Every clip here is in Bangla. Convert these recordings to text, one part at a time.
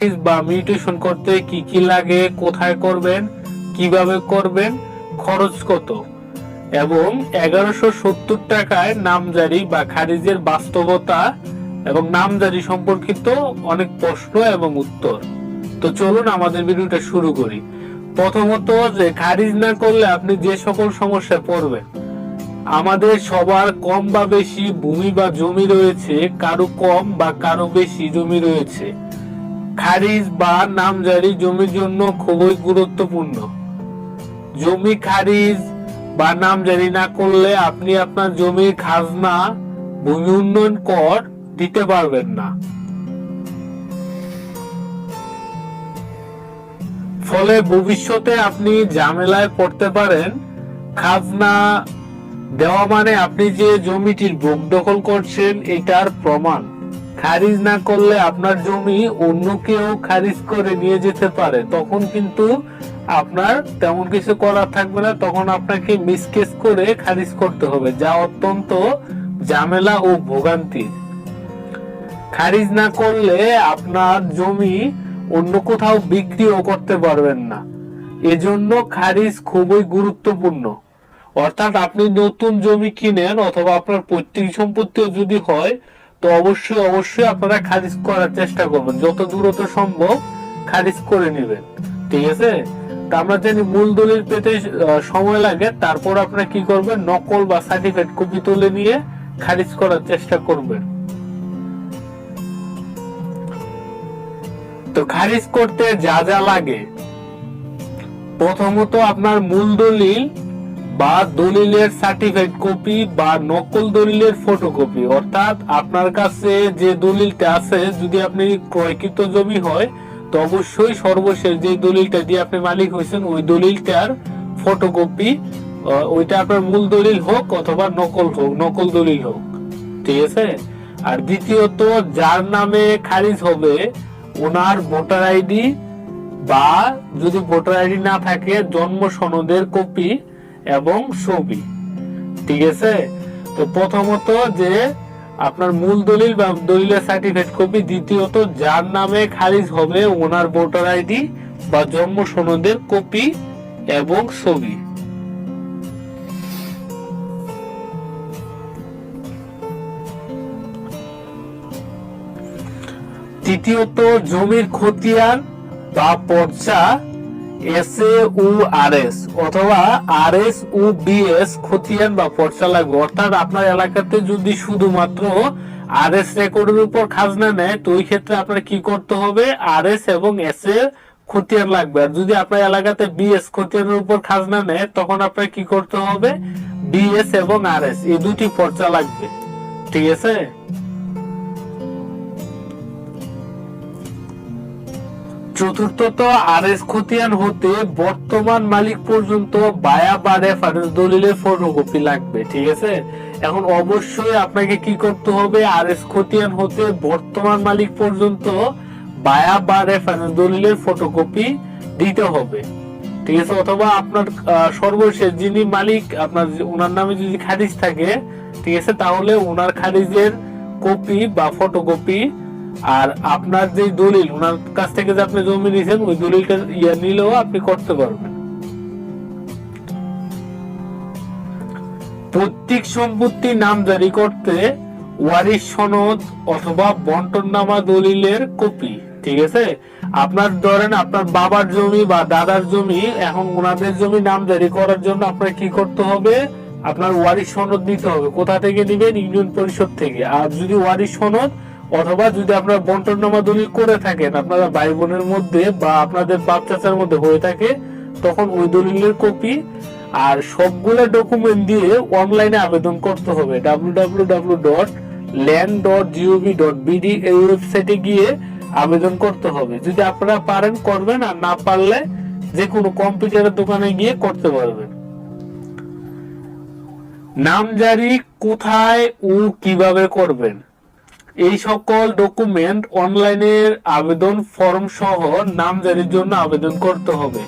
বা করতে কি কি লাগে, কোথায় করবেন, কীভাবে করবেন, খরচ কত? এবং এগারোশো সত্তর টাকায় নামজারি বা খারিজের বাস্তবতা এবং নামজারি সম্পর্কিত অনেক প্রশ্ন এবং উত্তর। তো চলুন আমাদের ভিডিওটা শুরু করি। প্রথমত যে খারিজ না করলে আপনি যে সকল সমস্যায় পড়বেন। আমাদের সবার কম বা বেশি ভূমি বা জমি রয়েছে, কারও কম বা কারও বেশি জমি রয়েছে। খারিজ বা নামজারি জমির জন্য খুবই গুরুত্বপূর্ণ। জমি খারিজ বা নামজারি না করলে আপনি আপনার জমির খাজনা ভূমি উন্নয়ন কর দিতে পারবেন না। ফলে ভবিষ্যতে আপনি ঝামেলায় পড়তে পারেন। খাজনা দেওয়া মানে আপনি যে জমিটির ভোগ দখল করছেন, এটার প্রমাণ। খারিজ না করলে আপনার জমি অন্য কেউ খারিজ করে নিয়ে যেতে পারে। তখন কিন্তু আপনার তেমন কিছু করার থাকবে না। তখন আপনাকে মিসকেস করে খারিজ করতে হবে, যা অত্যন্ত ঝামেলা ও ভোগান্তির খারিজ না করলে আপনার জমি অন্য কোথাও বিক্রিও করতে পারবেন না। এজন্য খারিজ খুবই গুরুত্বপূর্ণ। অর্থাৎ আপনি নতুন জমি কিনেন অথবা আপনার পৈতৃক সম্পত্তিও যদি হয় তো অবশ্যই অবশ্যই আপনারা খারিজ করার চেষ্টা করবেন। যত দূরত্ব সম্ভব খারিজ করে নেবেন। ঠিক আছে? তা আমরা জানি মূল দলিল পেতে সময় লাগে। তারপর আপনারা কি করবেন? নকল বা সার্টিফিকেট কপি তুলে নিয়ে খারিজ করার চেষ্টা করবেন। তো খারিজ করতে যা যা লাগে। প্রথমত আপনার মূল দলিল বা দলিলের সার্টিফাইড কপি বা নকল দলিলের ফটোকপি অর্থাৎ আপনার কাছে যে দলিলটা আছে, যদি আপনি ক্রয়কৃত জমি হয়, তো অবশ্যই সর্বশেষ যে দলিলটা দিয়ে আপনি মালিক হয়েছেন, ওই দলিলটার ফটোকপি ওইটা আপনার মূল দলিল হোক অথবা নকল হোক, নকল দলিল হোক। ঠিক আছে? আর দ্বিতীয়ত, যার নামে খারিজ হবে, ওনার ভোটার আইডি বা যদি ভোটার আইডি না থাকে, জন্ম সনদের কপি এবং ছবি। ঠিক আছে? তো প্রথমত যে আপনার মূল দলিল বা দলিলের সার্টিফিকেট কপি দ্বিতীয়ত যার নামে খারিজ হবে ওনার ভোটার আইডি বা জন্ম সনদের কপি এবং ছবি। তৃতীয়ত জমির খতিয়ান বা পর্চা এস এস অথবা আর এস উ বি এস খতিয়ান বা পর্চা লাগবে অর্থাৎ আপনার এলাকাতে যদি শুধুমাত্র আর এস রেকর্ডের উপর খাজনা নেয়, তো ওই ক্ষেত্রে আপনার কি করতে হবে? আর এস এবং এস এর খতিয়ান লাগবে। আর যদি আপনার এলাকাতে বিএস খতিয়ানের উপর খাজনা নেয়, তখন আপনার কি করতে হবে? বিএস এবং আর এস এই দুটি পর্চা লাগবে। ঠিক আছে? চতুর্থত আরএস খতিয়ান হতে বর্তমান মালিক পর্যন্ত বায়া বা রেফারেন্স দলিলের ফটোকপি লাগবে, ঠিক আছে? এখন অবশ্যই আপনাকে কি করতে হবে? আরএস খতিয়ান হতে বর্তমান মালিক পর্যন্ত বায়া বা রেফারেন্স দলিলের ফটোকপি দিতে হবে। ঠিক আছে? অথবা আপনার সর্বশেষ যিনি মালিক, আপনার ওনার নামে যদি খারিজ থাকে, ঠিক আছে? তাহলে ওনার খারিজের কপি বা ফটোকপি আর আপনার যে দলিল, ওনার কাছ থেকে যে আপনি জমি নিয়েছেন ওই দলিলটা ইয়া নিলেও আপনি করতে পারবেন। প্রত্যেক সম্পত্তি নাম জারি করতে ওয়ারিশ সনদ অথবা দলিলের কপি, ঠিক আছে? আপনার ধরেন আপনার বাবার জমি বা দাদার জমি, এখন ওনাদের জমি নাম জারি করার জন্য আপনার কি করতে হবে? আপনার ওয়ারিশ সনদ নিতে হবে। কোথা থেকে নেবেন? ইউনিয়ন পরিষদ থেকে। আর যদি ওয়ারিশ সনদ অথবা যদি আপনার বন্টননামা দলিল করে থাকেন, আপনারা ভাই বোনের মধ্যে বা আপনাদের বাপ চাচার মধ্যে হয়ে থাকে, তখন ওই দলিলের কপি আর সবগুলো ডকুমেন্ট দিয়ে অনলাইনে আবেদন করতে হবে। বিডি এই ওয়েবসাইটে গিয়ে আবেদন করতে হবে। যদি আপনারা পারেন, করবেন, আর না পারলে যে কোনো কম্পিউটারের দোকানে গিয়ে করতে পারবেন। নামজারি কোথায় ও কীভাবে করবেন? এই সকল ডকুমেন্ট অনলাইনের আবেদন ফর্ম সহ নামজারির জন্য আবেদন করতে হবে।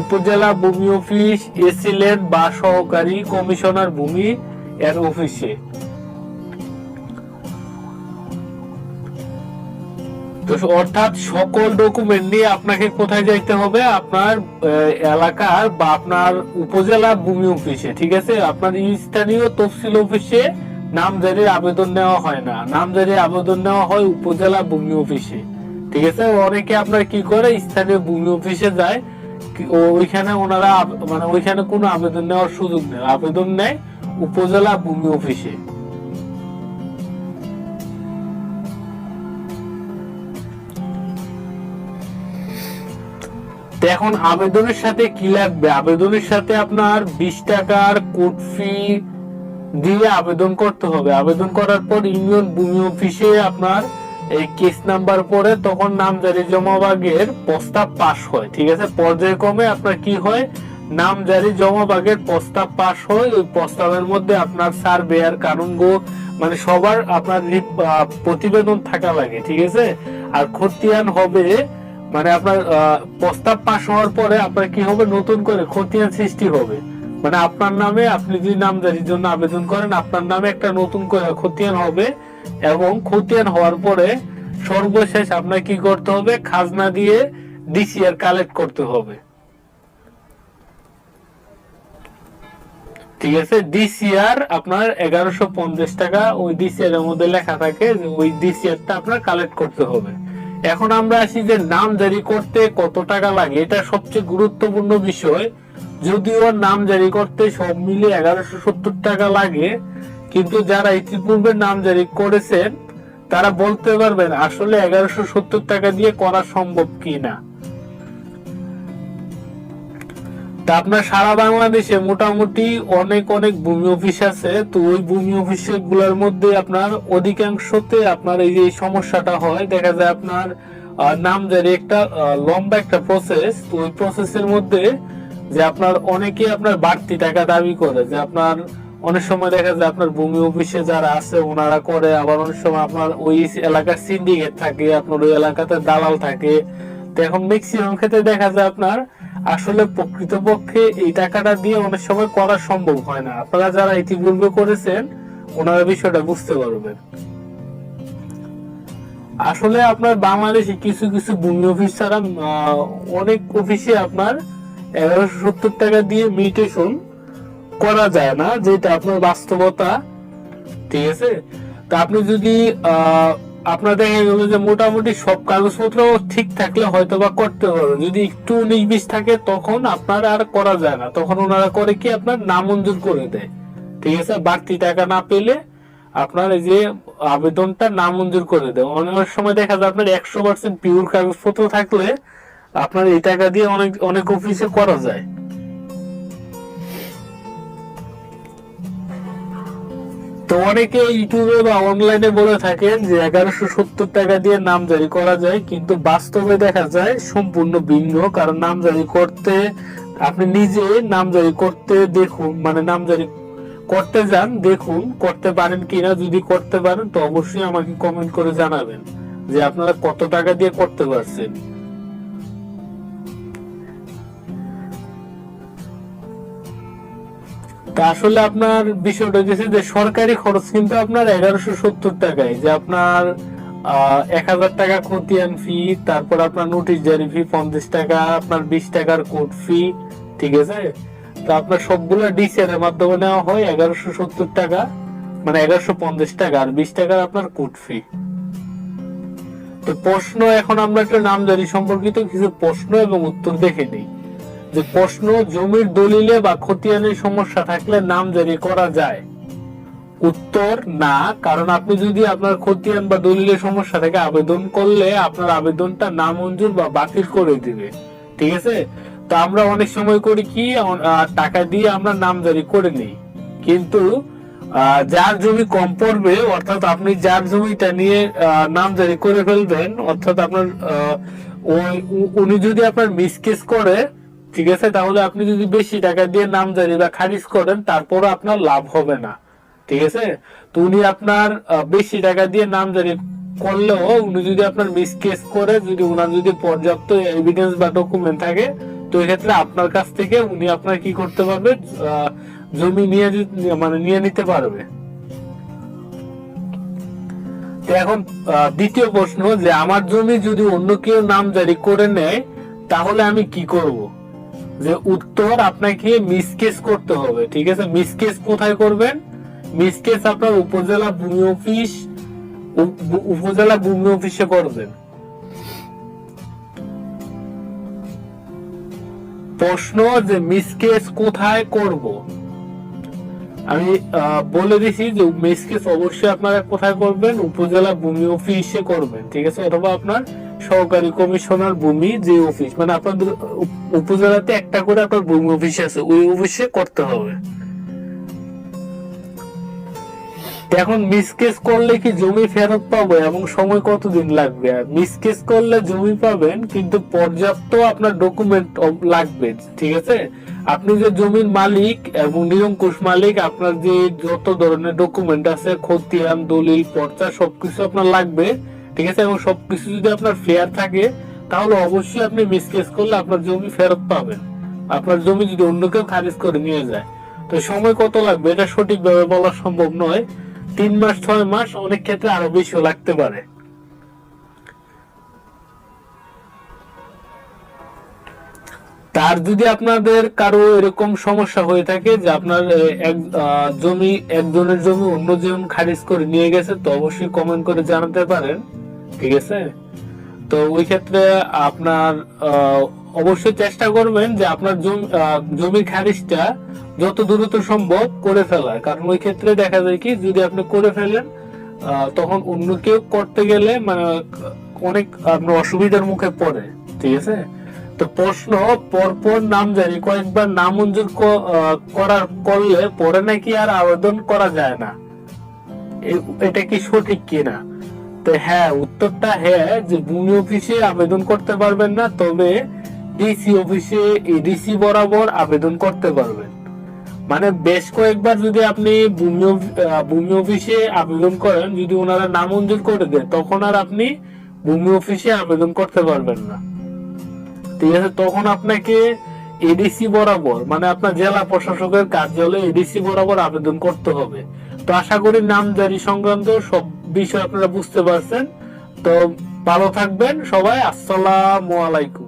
উপজেলা ভূমি অফিস এসিলেট বা সহকারী কমিশনার ভূমি এর অফিসে। তো অর্থাৎ সকল ডকুমেন্ট নিয়ে আপনাকে কোথায় যাইতে হবে? আপনার এলাকার বা আপনার উপজেলা ভূমি অফিসে, ঠিক আছে? আপনার স্থানীয় তফসিল অফিসে নামজারির আবেদন নেওয়া হয় না। নামজারির আবেদন নেওয়া হয় উপজেলা ভূমি অফিসে। ঠিক আছে? অনেকে আপনার কি করে? স্থানীয় ভূমি অফিসে যায়। ওইখানে ওনারা মানে ওইখানে কোনো আবেদন নেওয়ার সুযোগ নেই। আবেদন নেয় উপজেলা ভূমি অফিসে। এখন আবেদনের সাথে কি লাগবে? আবেদনের সাথে আপনার বিশ টাকার কোড ফি দিয়ে আবেদন করতে হবে। আবেদন করার পর ইউনিয়ন ভূমি অফিসে আপনার এই কেস নাম্বার পরে তখন নামজারি জমাভাগের প্রস্তাব পাস হয়, ঠিক আছে? পর্যায়ক্রমে আপনার কি হয়? নামজারি জমাভাগের প্রস্তাব পাস হয়, ওই প্রস্তাবের মধ্যে আপনার সার্ভে আর কানুনগো মানে সবার আপনার প্রতিবেদন থাকা লাগে, ঠিক আছে? আর খতিয়ান হবে মানে আপনার প্রস্তাব পাস হওয়ার পরে আপনার কি হবে? নতুন করে খতিয়ান সৃষ্টি হবে। মানে আপনার নামে আপনি যদি নামজারির জন্য আবেদন করেন, আপনার নামে একটা নতুন করে খতিয়ান হবে এবং খতিয়ান হওয়ার পরে সর্বশেষ আপনার কি করতে হবে? খাজনা দিয়ে ডিসিআর কালেক্ট করতে হবে। ঠিক আছে? ডিসিআর আপনার এগারোশো পঞ্চাশ টাকা ওই ডিসিআর এর মধ্যে লেখা থাকে ওই ডিসিআরটা আপনার কালেক্ট করতে হবে। এখন আমরা আসি যে নাম জারি করতে কত টাকা লাগে, এটা সবচেয়ে গুরুত্বপূর্ণ বিষয়। যদিও নাম জারি করতে সব মিলে এগারোশো সত্তর টাকা লাগে কিন্তু যারা ইতিপূর্বে নাম জারি করেছেন তারা বলতে পারবেন আসলে এগারোশো সত্তর টাকা দিয়ে করা সম্ভব কি না তা আপনার সারা বাংলাদেশে মোটামুটি অনেক অনেক ভূমি অফিস আছে তো ওই ভূমি অফিসগুলার মধ্যে আপনার অধিকাংশতে আপনার এই যে সমস্যাটা হয় দেখা যায় আপনার আহ, নামজারি একটা লম্বা একটা প্রসেস তো ওই প্রসেসের মধ্যে যে আপনার অনেকে আপনার বাড়তি টাকা দাবি করে, যে আপনার অনেক সময় দেখা যায় আপনার ভূমি অফিসে যারা আছে, ওনারা করে, আবার অনেক সময় আপনার ওই এলাকার সিন্ডিকেট থাকে, আপনার ওই এলাকাতে দালাল থাকে। এখন ম্যাক্সিমাম ক্ষেত্রে দেখা যায় আপনার আসলে প্রকৃতপক্ষে এই টাকাটা দিয়ে অনেক সময় করা সম্ভব হয় না। আপনারা যারা ইতিপূর্বে করেছেন, ওনারা বিষয়টা বুঝতে পারবেন। আসলে আপনার বাংলাদেশে কিছু কিছু ভূমি অফিস ছাড়া অনেক অফিসে আপনার এগারোশো সত্তর টাকা দিয়ে মিউটেশন করা যায় না, যেটা আপনার বাস্তবতা। ঠিক আছে? তা আপনি যদি আপনার দেখা গেল যে মোটামুটি সব কাগজপত্র ঠিক থাকলে হয়তো বা করতে পারবেন। যদি একটু উনিশ বিশ থাকে, তখন আপনার আর করা যায় না। তখন ওনারা করে কি আপনার নামঞ্জুর করে দেয়। ঠিক আছে? বাড়তি টাকা না পেলে আপনার এই যে আবেদনটা নামঞ্জুর করে দেয়। অনেক সময় দেখা যায় আপনার একশো পার্সেন্ট পিওর কাগজপত্র থাকলে আপনার এই টাকা দিয়ে অনেক অনেক অফিসে করা যায়। তো অনেকে ইউটিউবে বা অনলাইনে বলে থাকেন যে এগারোশো সত্তর টাকা দিয়ে নাম জারি করা যায়, কিন্তু বাস্তবে দেখা যায় সম্পূর্ণ ভিন্ন, কারণ নাম জারি করতে, আপনি নিজে নাম জারি করতে দেখুন মানে নাম জারি করতে যান, দেখুন, করতে পারেন কিনা, যদি করতে পারেন, তো অবশ্যই আমাকে কমেন্ট করে জানাবেন যে আপনারা কত টাকা দিয়ে করতে পারছেন। আসলে আপনার বিষয়টা হচ্ছে যে সরকারি খরচ কিন্তু আপনার এগারোশো সত্তর টাকায়, যে আপনার এক হাজার টাকা খতিয়ান ফি তারপর আপনার নোটিশ জারি ফি পঞ্চাশ টাকা, আপনার বিশ টাকার কোর্ট ফি ঠিক আছে? তো আপনার সবগুলো ডিসিআর এর মাধ্যমে নেওয়া হয় এগারোশো সত্তর টাকা মানে এগারোশো পঞ্চাশ টাকা, আর বিশ টাকার আপনার কোর্ট ফি তো প্রশ্ন, এখন আমরা একটা নামজারি সম্পর্কিত কিছু প্রশ্ন এবং উত্তর দেখে নিই। যে প্রশ্ন জমির দলিলে বা খতিয়ানের সমস্যা থাকলে নাম জারি করা যায়, উত্তর না, কারণ আপনি যদি আপনার খতিয়ান বা দলিলের সমস্যা থেকে আবেদন করলে আপনার আবেদনটা নামঞ্জুর বা বাতিল করে দিবে। ঠিক আছে? তো আমরা অনেক সময় করি কি টাকা দিয়ে আমরা নাম জারি করে নিই। কিন্তু যার জমি কম পড়বে, অর্থাৎ আপনি যার জমিটা নিয়ে নাম জারি করে ফেলবেন, অর্থাৎ আপনার উনি যদি আপনার মিসকেস করে ঠিক আছে? তাহলে আপনি যদি বেশি টাকা দিয়ে নাম জারি বা খারিজ করেন, তারপরও আপনার লাভ হবে না। ঠিক আছে? তো উনি আপনার বেশি টাকা দিয়ে নাম জারি করলেও উনি যদি আপনার মিসকেস করে, যদি উনার যদি পর্যাপ্ত এভিডেন্স বা ডকুমেন্ট থাকে, তো এক্ষেত্রে আপনার কাছ থেকে উনি আপনার কি করতে পারবে? জমি নিয়ে মানে নিয়ে নিতে পারবে। এখন দ্বিতীয় প্রশ্ন যে, আমার জমি যদি অন্য কেউ নাম জারি করে নেয়, তাহলে আমি কি করব? যে উত্তর আপনাকে মিসকেস করতে হবে, ঠিক আছে? মিসকেস কোথায় করবেন? মিসকেস আপনার উপজেলা ভূমি অফিস উপজেলা ভূমি অফিসে করবেন। প্রশ্ন যে মিসকেস কোথায় করব? আমি বলে দিছি যে মিসকেস অবশ্যই আপনারা কোথায় করবেন? উপজেলা ভূমি অফিসে করবেন, ঠিক আছে? অথবা আপনার সহকারী কমিশনার ভূমি যে অফিস মানে আপনাদের উপজেলাতে একটা করে আপনার ভূমি অফিস আছে, ওই অফিসে করতে হবে। এখন মিসকেস করলে কি জমি ফেরত পাবো এবং সময় কতদিন লাগবে? আর মিসকেস করলে জমি পাবেন, কিন্তু পর্যাপ্ত আপনার ডকুমেন্ট লাগবে, ঠিক আছে? আপনি যে জমির মালিক এবং নিরঙ্কুশ মালিক, আপনার যে যত ধরনের ডকুমেন্ট আছে, খতিয়ান, দলিল, পর্চা সবকিছু আপনার লাগবে। ঠিক আছে? এবং সবকিছু যদি আপনার ফেয়ার থাকে, তাহলে অবশ্যই আপনি মিসকেস করলে আপনার জমি ফেরত পাবেন। আপনার জমি যদি অন্য কেউ খারিজ করে নিয়ে যায়। তো সময় কত লাগবে? এটা সঠিকভাবে বলা সম্ভব নয়। তিন মাস, ছয় মাস, অনেক ক্ষেত্রে আরও বেশিও লাগতে পারে। তার যদি আপনাদের কারও এরকম সমস্যা হয়ে থাকে যে আপনার এক জমি একজনের জমি অন্যজন খারিজ করে নিয়ে গেছে, তো অবশ্যই কমেন্ট করে জানাতে পারেন। ঠিক আছে? তো ওই ক্ষেত্রে আপনার অবশ্যই চেষ্টা করবেন যে আপনার জমির খারিজটা যত দ্রুত সম্ভব করে ফেলার। কারণ ওই ক্ষেত্রে দেখা যায় কি যদি আপনি করে ফেলেন তখন অন্য কেউ করতে গেলে মানে অনেক আপনার অসুবিধার মুখে পড়ে ঠিক আছে? তো প্রশ্ন পরপর নাম জানি কয়েকবার নামঞ্জুর ক- আহ, করার করলে পরে নাকি আর আবেদন করা যায় না। এটা কি সঠিক কিনা? তো হ্যাঁ উত্তরটা হ্যাঁ যে ভূমি অফিসে আবেদন করতে পারবেন না, তবে ডিসি অফিসে এডিসি বরাবর আবেদন করতে পারবেন। মানে বেশ কয়েকবার যদি আপনি ভূমি অফিসে আবেদন করেন, যদি ওনারা নামঞ্জুর করে দেয় তখন আর আপনি ভূমি অফিসে আবেদন করতে পারবেন না। ঠিক আছে, তখন আপনাকে এডিসি বরাবর মানে আপনার জেলা প্রশাসকের কার্যালয়ে এডিসি বরাবর আবেদন করতে হবে। তো আশা করি নাম জারি সংক্রান্ত সব বিষয় আপনারা বুঝতে পারছেন। তো ভালো থাকবেন সবাই। আসসালামু আলাইকুম।